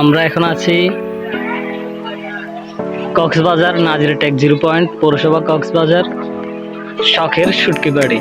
আমরা এখন আছি কক্সবাজার নাজির টেক জিরো পয়েন্ট পৌরসভা কক্সবাজার শখের সুটকি বাড়ি।